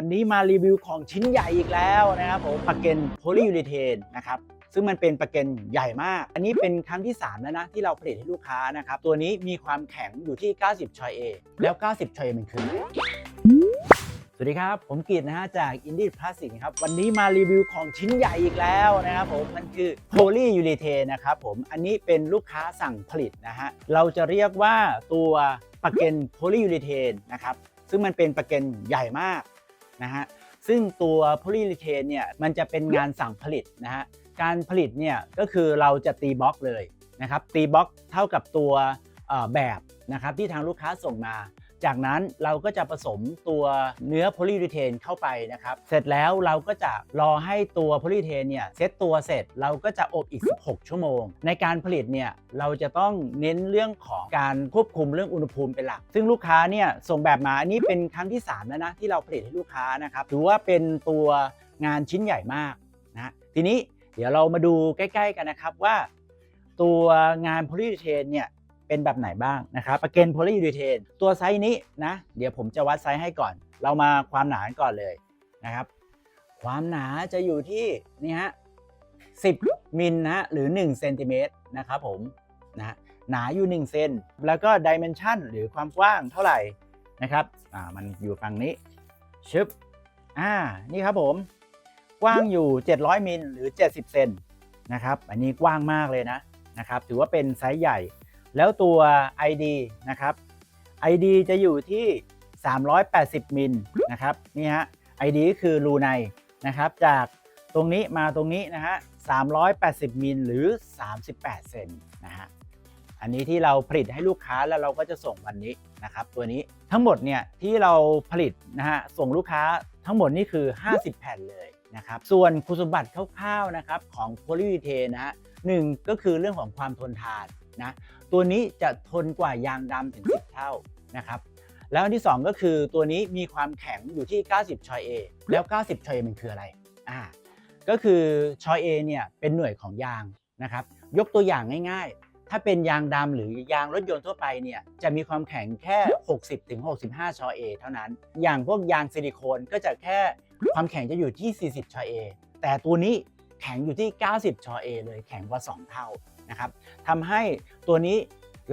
วันนี้มารีวิวของชิ้นใหญ่อีกแล้วนะครับผมปากเกนโพลียูริเทนนะครับซึ่งมันเป็นปากเกนใหญ่มาก อันนี้เป็นครั้งที่ 3 แล้วนะ ที่เราผลิตให้ลูกค้านะครับ ตัวนี้มีความแข็งอยู่ที่ 90ชอยเอแล้ว 90ชอยเอมันคือ สวัสดีครับ ผมกิตนะฮะ จาก Indie Plastic ครับ วันนี้มารีวิวของชิ้นใหญ่อีกแล้วนะครับผม มันคือ Poly Urethane นะครับผม อันนี้เป็นลูกค้าสั่งผลิตนะฮะ เราจะเรียกว่าตัวปากเกน Poly Urethane นะครับซึ่งมันเป็นปากเกนใหญ่มาก นะฮะซึ่งตัวโพลีลิเทนเนี่ยมันจะเป็นงานสั่งผลิตนะฮะการผลิตเนี่ยก็คือเราจะตีบล็อกเลยนะครับตีบล็อกเท่ากับตัวแบบนะครับที่ทางลูกค้าส่งมา จากนั้นเราก็จะผสมตัวเนื้อโพลียูริเทนเข้าไปนะครับ เสร็จแล้วเราก็จะรอให้ตัวโพลียูริเทนเนี่ยเซตตัวเสร็จเราก็จะอบอีก 16 ชั่วโมง ในการผลิตเนี่ยเราจะต้องเน้นเรื่องของการควบคุมเรื่องอุณหภูมิเป็นหลัก ซึ่งลูกค้าเนี่ยส่งแบบมาอันนี้เป็นครั้งที่3แล้วนะที่เราผลิตให้ลูกค้านะครับถือว่าเป็นตัวงานชิ้นใหญ่มากนะทีนี้เดี๋ยวเรามาดูใกล้ ๆ กันนะครับว่า ตัวงานโพลียูริเทนเนี่ย เป็นแบบไหนบ้างนะครับปากเกนโพลียูริเทนตัวไซส์นี้นะ เดี๋ยวผมจะวัดไซส์ให้ก่อน เรามาความหนาก่อนเลยนะครับ ความหนาจะอยู่ที่นี่ฮะ10มิลนะหรือ1เซนติเมตรนะครับผมนะหนาอยู่1เซนแล้วก็ดิเมนชันหรือความกว้างเท่าไหร่นะครับอ่ามันอยู่ฝั่งนี้ชึบอ่านี่ครับผมกว้างอยู่ 700มิลหรือ 70 เซนนะครับ อันนี้กว้างมากเลยนะนะครับ ถือว่าเป็นไซส์ใหญ่ แล้วตัว ID นะครับ ID จะอยู่ที่ 380 มิลนะครับนี่ฮะ ID ก็คือรูในนะครับจากตรงนี้มาตรงนี้นะฮะ 380 มิลหรือ 38 เซนนะฮะอันนี้ที่เราผลิตให้ลูกค้าแล้วเราก็จะส่งวันนี้นะครับตัวนี้ทั้งหมดเนี่ยที่เราผลิตนะฮะส่งลูกค้าทั้งหมดนี่คือ 50 แผ่นเลยนะครับส่วนคุณสมบัติคร่าวๆนะครับของโพลีเทนนะฮะ หนึ่งก็คือเรื่องของความทนทานนะตัวนี้จะทนกว่ายางดำถึง 10 เท่านะครับแล้วที่ 2 ก็คือตัวนี้มีความแข็งอยู่ที่ 90 ชอยเอแล้ว 90 ชอยเอมันคืออะไรอ่าก็คือชอยเอเนี่ยเป็นหน่วยของยางนะครับยกตัวอย่างง่ายๆ ถ้าเป็นยางดำหรือยางรถยนต์ทั่วไปเนี่ยจะมีความแข็งแค่ 60ถึง65 ชอเอเท่านั้น อย่างพวกยางซิลิโคนก็จะแค่ความแข็งจะอยู่ที่ 40 ชอเอแต่ตัวนี้ แข็งอยู่ที่ 90 ชอเอเลยแข็งกว่า 2 เท่านะครับทำให้ตัวนี้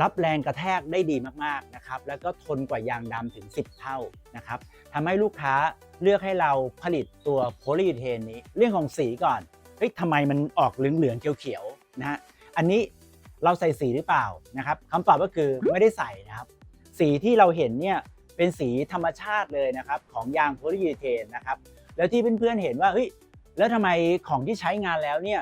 รับแรงกระแทกได้ดีมากๆนะครับ แล้วก็ทนกว่ายางดำถึง 10 เท่านะครับทำให้ลูกค้าเลือกให้เราผลิตตัวโพลีเทนนี้ เรื่องของสีก่อน เฮ้ยทำไมมันออกเหลืองๆเขียวๆนะฮะ อันนี้เราใส่สีหรือเปล่านะครับคำตอบก็คือไม่ได้ใส่นะครับ สีที่เราเห็นเนี่ยเป็นสีธรรมชาติเลยนะครับของยางโพลีเทนนะครับ แล้วที่เพื่อนๆเห็นว่าเฮ้ย แล้วทำไมของที่ใช้งานแล้วเนี่ย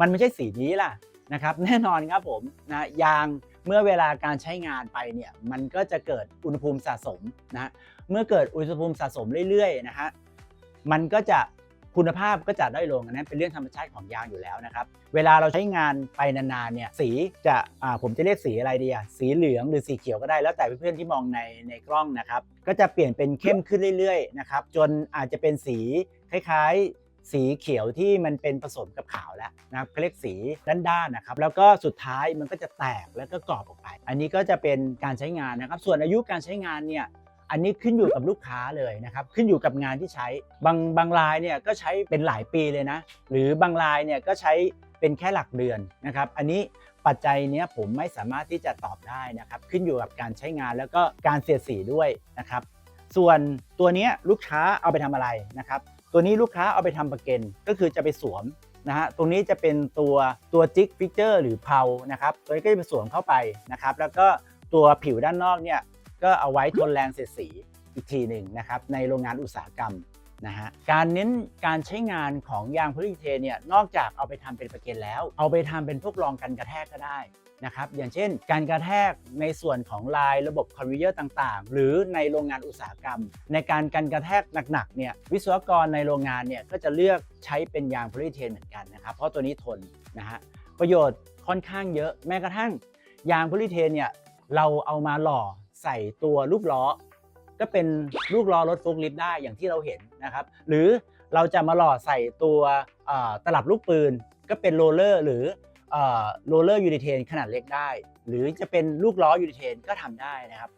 มันไม่ใช่สีนี้ล่ะนะครับแน่นอนครับผมนะยางเมื่อเวลาการใช้งานไปเนี่ยมันก็จะเกิดอุณหภูมิสะสมนะเมื่อเกิดอุณหภูมิสะสมเรื่อยๆนะฮะมันก็จะคุณภาพก็จะด้อยลงอันนั้นเป็นเรื่องธรรมชาติของยางอยู่แล้วนะครับ เวลาเราใช้งานไปนานๆเนี่ยสีจะอ่าผมจะเรียกสีอะไรดีอะสีเหลืองหรือสีเขียวก็ได้แล้วแต่เพื่อนๆที่มองในในกล้องนะครับ ก็จะเปลี่ยนเป็นเข้มขึ้นเรื่อยๆนะครับจนอาจจะเป็นสีคล้ายๆ สีเขียวที่มันเป็นผสมกับขาวแล้วนะครับเขาเรียกสีด้านๆนะครับ แล้วก็สุดท้ายมันก็จะแตกแล้วก็กรอบออกไป อันนี้ก็จะเป็นการใช้งานนะครับ ส่วนอายุการใช้งานเนี่ยอันนี้ขึ้นอยู่กับลูกค้าเลยนะครับ ขึ้นอยู่กับงานที่ใช้ บางบางรายเนี่ยก็ใช้เป็นหลายปีเลยนะ หรือบางรายเนี่ยก็ใช้เป็นแค่หลักเดือนนะครับ อันนี้ปัจจัยเนี้ยผมไม่สามารถที่จะตอบได้นะครับ ขึ้นอยู่กับการใช้งานแล้วก็การเสียดสีด้วยนะครับ ส่วนตัวเนี้ลูกค้าเอาไปทำอะไรนะครับ ตัวนี้ลูกค้าเอาไปทำประเก็นก็คือจะไปสวมนะฮะตรงนี้จะเป็นตัวตัวจิกฟิกเจอร์หรือเพานะครับตัวนี้ก็จะไปสวมเข้าไปนะครับแล้วก็ตัวผิวด้านนอกเนี่ยก็เอาไว้ทนแรงเสียดสีอีกทีหนึ่งนะครับในโรงงานอุตสาหกรรม นะฮะการเน้นการใช้งานของยางโพลีเทนเนี่ยนอกจากเอาไปทำเป็นประเก็นแล้ว เอาไปทำเป็นพวกรองกันกระแทกก็ได้นะครับอย่างเช่น การกระแทกในส่วนของลายระบบคอนเวเยอร์ต่างๆ หรือในโรงงานอุตสาหกรรม ในการกันกระแทกหนักๆเนี่ยวิศวกรในโรงงานเนี่ยก็จะเลือกใช้เป็นยางโพลีเทนเหมือนกันนะครับเพราะตัวนี้ทนนะฮะประโยชน์ค่อนข้างเยอะแม้กระทั่งยางโพลีเทนเนี่ยเราเอามาหล่อใส่ตัวลูกล้อ ก็เป็นลูกล้อรถโฟล์คลิฟต์ได้อย่างที่เราเห็นนะครับ หรือเราจะมาหล่อใส่ตัวตลับลูกปืน ก็เป็นโรลเลอร์หรือโรลเลอร์ยูนิเทนขนาดเล็กได้ หรือจะเป็นลูกล้อยูนิเทนก็ทำได้นะครับ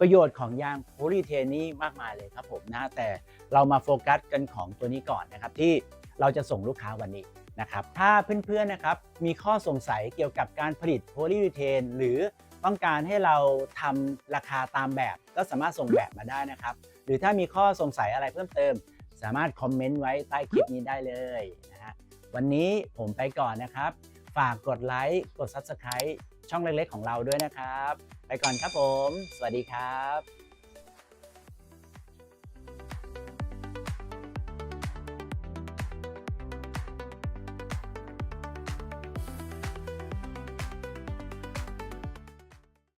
ประโยชน์ของยางโพลีเทนนี่มากมายเลยครับผมนะแต่เรามาโฟกัสกันของตัวนี้ก่อนนะครับ ที่เราจะส่งลูกค้าวันนี้นะครับ ถ้าเพื่อนๆนะครับมีข้อสงสัยเกี่ยวกับการผลิตโพลียูเทนหรือ ต้องการให้เราทำราคาตามแบบก็สามารถส่งแบบมาได้นะครับ หรือถ้ามีข้อสงสัยอะไรเพิ่มเติม สามารถคอมเมนต์ไว้ใต้คลิปนี้ได้เลยนะฮะวันนี้ผมไปก่อนนะครับ ฝากกดไลค์กด Subscribe ช่องเล็กๆของเราด้วยนะครับ ไปก่อนครับผม สวัสดีครับ